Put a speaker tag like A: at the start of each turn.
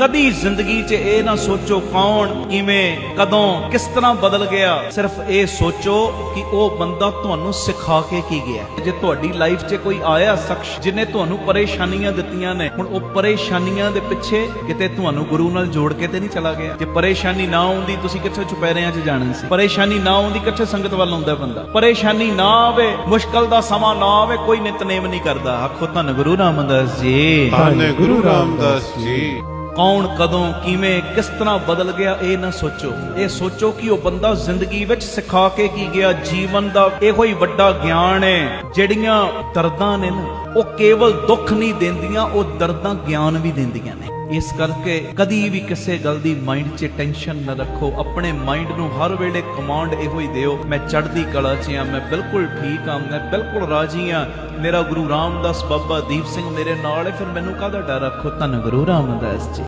A: ਕਦੀ ਜ਼ਿੰਦਗੀ 'ਚ ਇਹ ਨਾ ਸੋਚੋ ਕੌਣ, ਕਿਵੇਂ, ਕਦੋਂ, ਕਿਸ ਤਰ੍ਹਾਂ ਬਦਲ ਗਿਆ। ਸਿਰਫ ਇਹ ਸੋਚੋ ਕਿ ਉਹ ਬੰਦਾ ਤੁਹਾਨੂੰ ਸਿਖਾ ਕੇ ਕੀ ਗਿਆ। ਜੇ ਤੁਹਾਡੀ ਲਾਈਫ 'ਚ ਕੋਈ ਆਇਆ ਸ਼ਖਸ ਜਿਨੇ ਤੁਹਾਨੂੰ ਪਰੇਸ਼ਾਨੀਆਂ ਦਿੱਤੀਆਂ ਨੇ, ਹੁਣ ਉਹ ਪਰੇਸ਼ਾਨੀਆਂ ਦੇ ਪਿੱਛੇ ਕਿਤੇ ਤੁਹਾਨੂੰ ਗੁਰੂ ਨਾਲ ਜੋੜ ਕੇ ਤੇ ਨਹੀਂ ਚਲਾ ਗਿਆ। ਜੇ ਪਰੇਸ਼ਾਨੀ ਨਾ ਆਉਂਦੀ, ਤੁਸੀਂ ਕਿੱਥੇ ਚੁਪੈਰਿਆਂ 'ਚ ਜਾਣਾ ਸੀ? ਪਰੇਸ਼ਾਨੀ ਨਾ ਆਉਂਦੀ, ਕਿੱਥੇ ਸੰਗਤ ਵੱਲ ਆਉਂਦਾ ਬੰਦਾ? ਪਰੇਸ਼ਾਨੀ ਨਾ ਆਵੇ, ਮੁਸ਼ਕਲ ਦਾ ਸਮਾਂ ਨਾ ਆਵੇ, ਕੋਈ ਨਿਤਨੇਮ ਨਹੀਂ ਕਰਦਾ। ਆਖੋ, ਧੰਨ ਗੁਰੂ ਰਾਮਦਾਸ ਜੀ।
B: ਧੰਨ ਗੁਰੂ ਰਾਮਦਾਸ ਜੀ।
A: ਕੌਣ, ਕਦੋਂ, ਕਿਵੇਂ, ਕਿਸ ਤਰ੍ਹਾਂ ਬਦਲ ਗਿਆ, ਇਹ ਨਾ ਸੋਚੋ। ਇਹ ਸੋਚੋ ਕਿ ਉਹ ਬੰਦਾ ਜ਼ਿੰਦਗੀ ਵਿੱਚ ਸਿਖਾ ਕੇ ਕੀ ਗਿਆ, ਜੀਵਨ ਦਾ ਇਹੋ ਹੀ ਵੱਡਾ ਗਿਆਨ ਹੈ। ਜਿਹੜੀਆਂ ਦਰਦਾਂ ਨੇ ਨਾ, ਉਹ ਕੇਵਲ ਦੁੱਖ ਨਹੀਂ ਦਿੰਦੀਆਂ, ਉਹ ਦਰਦਾਂ ਗਿਆਨ ਵੀ ਦਿੰਦੀਆਂ ਨੇ। ਇਸ ਕਰਕੇ ਕਦੀ ਵੀ ਕਿਸੇ ਗੱਲ ਦੀ ਮਾਈਂਡ 'ਚ ਟੈਨਸ਼ਨ ਨਾ ਰੱਖੋ। ਆਪਣੇ ਮਾਈਂਡ ਨੂੰ ਹਰ ਵੇਲੇ ਕਮਾਂਡ ਇਹੋ ਹੀ ਦਿਓ, ਮੈਂ ਚੜ੍ਹਦੀ ਕਲਾ 'ਚ ਆ ਮੈਂ ਬਿਲਕੁਲ ਠੀਕ ਆ ਮੈਂ ਬਿਲਕੁਲ ਰਾਜੀ ਆ ਮੇਰਾ ਗੁਰੂ ਰਾਮਦਾਸ ਬਾਬਾ ਦੀਪ ਸਿੰਘ ਮੇਰੇ ਨਾਲ ਹੈ, ਫਿਰ ਮੈਨੂੰ ਕਾਹਦਾ ਡਰ ਰੱਖੋ? ਧੰਨ ਗੁਰੂ ਰਾਮਦਾਸ ਜੀ।